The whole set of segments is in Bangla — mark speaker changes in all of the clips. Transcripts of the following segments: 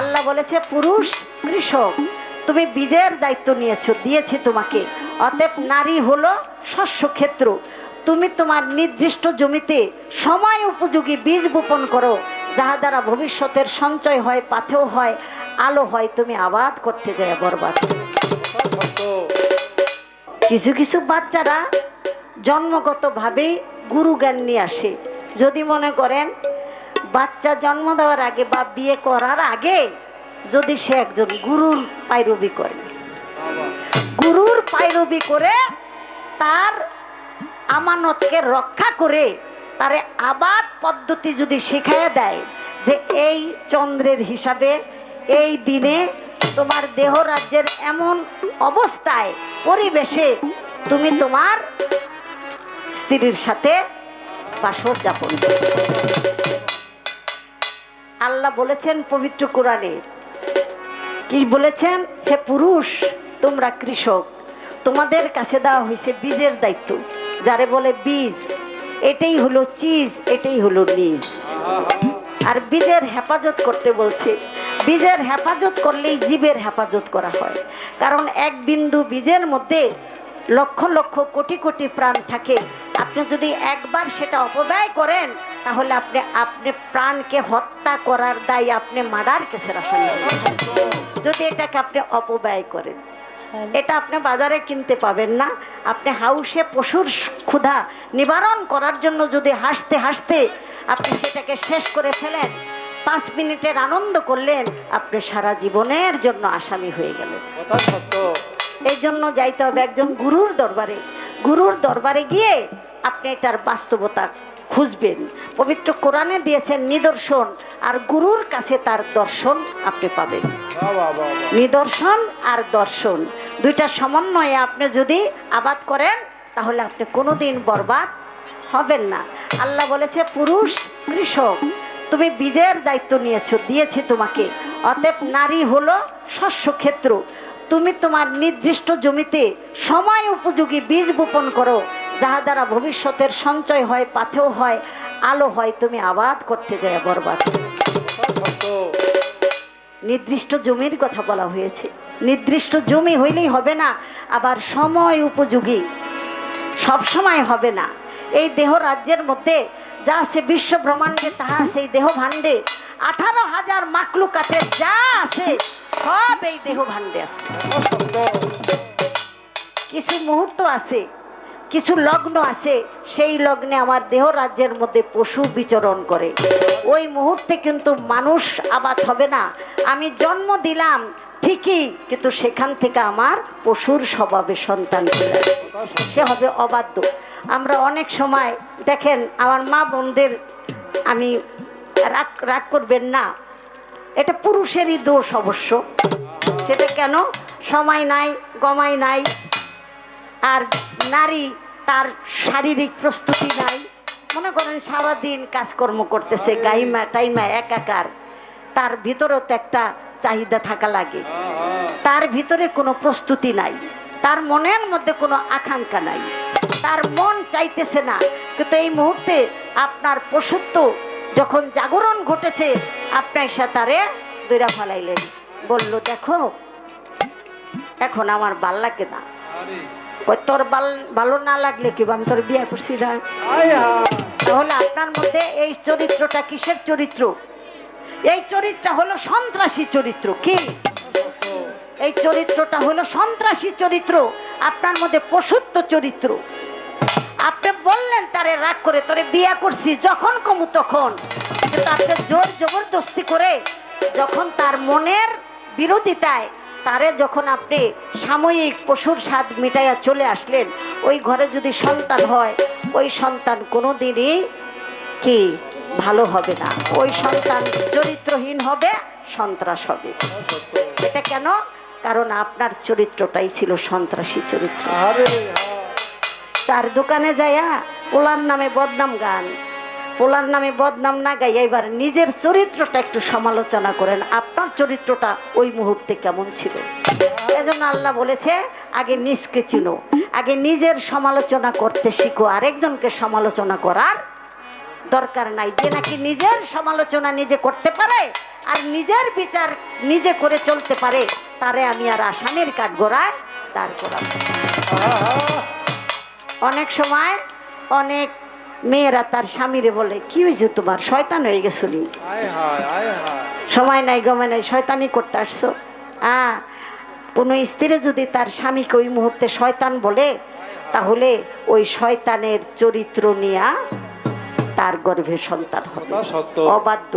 Speaker 1: আল্লাহ বলেছে, পুরুষ, কৃষক, তুমি বীজের দায়িত্ব নিয়েছো, দিয়েছি তোমাকে। অতএব নারী হলো শস্য ক্ষেত্র তুমি তোমার নির্দিষ্ট জমিতে সময় উপযোগী বীজ বপন করো যাহা দ্বারা ভবিষ্যতের সঞ্চয় হয় পাথেও হয়, আলো হয়, তুমি আবাদ করতে যায় বরবাদ কিছু কিছু বাচ্চারা জন্মগতভাবেই গুরু জ্ঞান নিয়ে আসে। যদি মনে করেন বাচ্চা জন্ম দেওয়ার আগে বা বিয়ে করার আগে যদি সে একজন গুরুর পাইরবি করে গুরুর পাইরবি করে তার আমানতকে রক্ষা করে তারে আবাদ পদ্ধতি যদি শিখাইয়া দেয় যে এই চন্দ্রের হিসাবে এই দিনে তোমার দেহ রাজ্যের এমন অবস্থায়, পরিবেশে তুমি তোমার স্ত্রীর সাথে বাসর যাপন করবে। আল্লাহ বলেছেন পবিত্র কোরআনে। কি বলেছেন? হে পুরুষ, তোমরা কৃষক, তোমাদের কাছে দেওয়া হয়েছে বীজের দায়িত্ব। যারে বলে বীজ, এটাই হলো চিজ, এটাই হলো নিজ। আর বীজের হেফাজত করতে বলছে, বীজের হেফাজত করলেই জীবের হেফাজত করা হয়। কারণ এক বিন্দু বীজের মধ্যে লক্ষ লক্ষ কোটি কোটি প্রাণ থাকে। আপনি যদি একবার সেটা অপব্যয় করেন তাহলে আপনি আপনি প্রাণকে হত্যা করার দায় আপনি মার্ডার কেসের আসামি। যদি এটাকে আপনি অপব্যয় করেন এটা আপনি বাজারে কিনতে পাবেন না। আপনি হাউসে পশুর ক্ষুধা নিবারণ করার জন্য যদি হাসতে হাসতে আপনি সেটাকে শেষ করে ফেলেন পাঁচ মিনিটের আনন্দ করলেন আপনি সারা জীবনের জন্য আসামি হয়ে গেলেন।
Speaker 2: কথা
Speaker 1: এই জন্য যাইতে হবে একজন গুরুর দরবারে। গুরুর দরবারে গিয়ে আপনি এটার বাস্তবতা খুঁজবেন। পবিত্র কোরআনে দিয়েছেন নিদর্শন আর গুরুর কাছে তার দর্শন আপনি পাবেন। নিদর্শন আর দর্শন দুইটা সমন্বয়ে আপনি যদি আবাদ করেন তাহলে আপনি কোনোদিন বরবাদ হবেন না। আল্লাহ বলেছে পুরুষ কৃষক তুমি বীজের দায়িত্ব নিয়েছো দিয়েছি তোমাকে। অতএব নারী হলো শস্য ক্ষেত্র। তুমি তোমার নির্দিষ্ট জমিতে সময় উপযোগী বীজ বপন করো যাহা দ্বারা ভবিষ্যতের সঞ্চয় হয় পাথেও হয়, আলো হয়, তুমি আবাদ করতে যায়, বরবাদ। নির্দিষ্ট জমির কথা বলা হয়েছে। নির্দিষ্ট জমি হইলেই হবে না, আবার সময় উপযোগী। সব সময় হবে না। এই দেহ রাজ্যের মধ্যে যা আছে বিশ্ব ব্রহ্মাণ্ডে, তাহা এই দেহ ভাণ্ডে। আঠারো হাজার মাকলুকাতের যা আছে, সব এই দেহ ভাণ্ডে আছে। কিছু মুহূর্ত আছে কিছু লগ্ন আছে, সেই লগ্নে আমার দেহ রাজ্যের মধ্যে পশু বিচরণ করে। ওই মুহূর্তে কিন্তু মানুষ আবাদ হবে না। আমি জন্ম দিলাম ঠিকই, কিন্তু সেখান থেকে আমার পশুর স্বভাবে সন্তান সে হবে অবাধ্য। আমরা অনেক সময় দেখেন, আমার মা বোনদের আমি রাগ রাগ করবেন না। এটা পুরুষেরই দোষ অবশ্য। সেটা কেন? সময় নাই গমাই নাই। আর নারী তার শারীরিক প্রস্তুতি নাই। মনে করেন সারাদিন কাজকর্ম করতেছে গাইমা টাইমা একাকার। তার ভিতরেও তো একটা চাহিদা থাকা লাগে। তার ভিতরে কোনো প্রস্তুতি নাই। তার মনের মধ্যে কোনো আকাঙ্ক্ষা নাই। তার মন চাইতেছে না। কিন্তু এই মুহূর্তে আপনার পশুত্ব যখন জাগরণ ঘটেছে আপনার সাঁতারে দৈরা ফালাইলেন। বলল দেখো এখন আমার ভালো লাগে না। ওই তোর ভালো না লাগলে কি আমি তোর বিয়ে করছি না। তাহলে আপনার মধ্যে এই চরিত্রটা কিসের চরিত্র? এই চরিত্রটা হলো সন্ত্রাসী চরিত্র। কি? এই চরিত্রটা হলো সন্ত্রাসী চরিত্র। আপনার মধ্যে পশুত্ব চরিত্র। আপনি বললেন তারে রাগ করে তোরে বিয়া করছি যখন কমু তখন। কিন্তু আপনি জোর জবরদস্তি করে যখন তার মনের বিরোধিতায় তারে যখন আপনি সাময়িক পশুর স্বাদ মিটাইয়া চলে আসলেন ওই ঘরে যদি সন্তান হয় ওই সন্তান কোনো দিনই কি ভালো হবে না। ওই সন্তান চরিত্রহীন হবে সন্ত্রাস হবে। এটা কেন? কারণ আপনার চরিত্রটাই ছিল সন্ত্রাসী চরিত্র।
Speaker 2: আরে
Speaker 1: চার দোকানে যাইয়া পোলার নামে বদনাম গান। পোলার নামে বদনাম না গাই এবার নিজের চরিত্রটা একটু সমালোচনা করেন। আপনার চরিত্রটা ওই মুহূর্তে কেমন ছিল? এজন্য আল্লাহ বলেছে, আগে নিজকে চিনো, আগে নিজের সমালোচনা করতে শিখো, আরেকজনকে সমালোচনা করার দরকার নাই। যে নাকি নিজের সমালোচনা নিজে করতে পারে, আর নিজের বিচার নিজে করে চলতে পারে, তারে আমি আর আসামের কাঠ গোড়ায় দাঁড় করাবো অনেক সময় অনেক মেয়েরা তার স্বামীরে বলে কি হয়েছে তোমার? শয়তান হয়ে গেছলি সময় নাই গমে নাই শয়তানি করতে আসছো। হ্যাঁ কোনো স্ত্রী যদি তার স্বামীকে ওই মুহূর্তে শয়তান বলে তাহলে ওই শয়তানের চরিত্র নিয়ে তার গর্ভে সন্তান হবে। অবাধ্য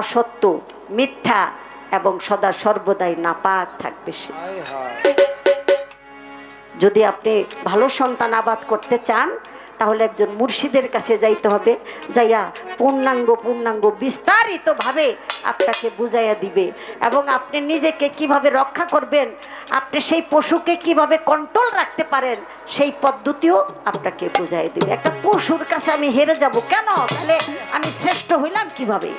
Speaker 1: অসত্য মিথ্যা এবং সদা সর্বদাই নাপাক থাকবে সে। যদি আপনি ভালো সন্তান আবাদ করতে চান তাহলে একজন মুর্শিদের কাছে যাইতে হবে, যাইয়া পূর্ণাঙ্গ পূর্ণাঙ্গ, বিস্তারিতভাবে আপনাকে বুঝাইয়া দিবে। এবং আপনি নিজেকে কীভাবে রক্ষা করবেন, আপনি সেই পশুকে কীভাবে কন্ট্রোল রাখতে পারেন, সেই পদ্ধতিও আপনাকে বুঝাই দিবে। একটা পশুর কাছে আমি হেরে যাব কেন? তাহলে আমি শ্রেষ্ঠ হইলাম কীভাবে?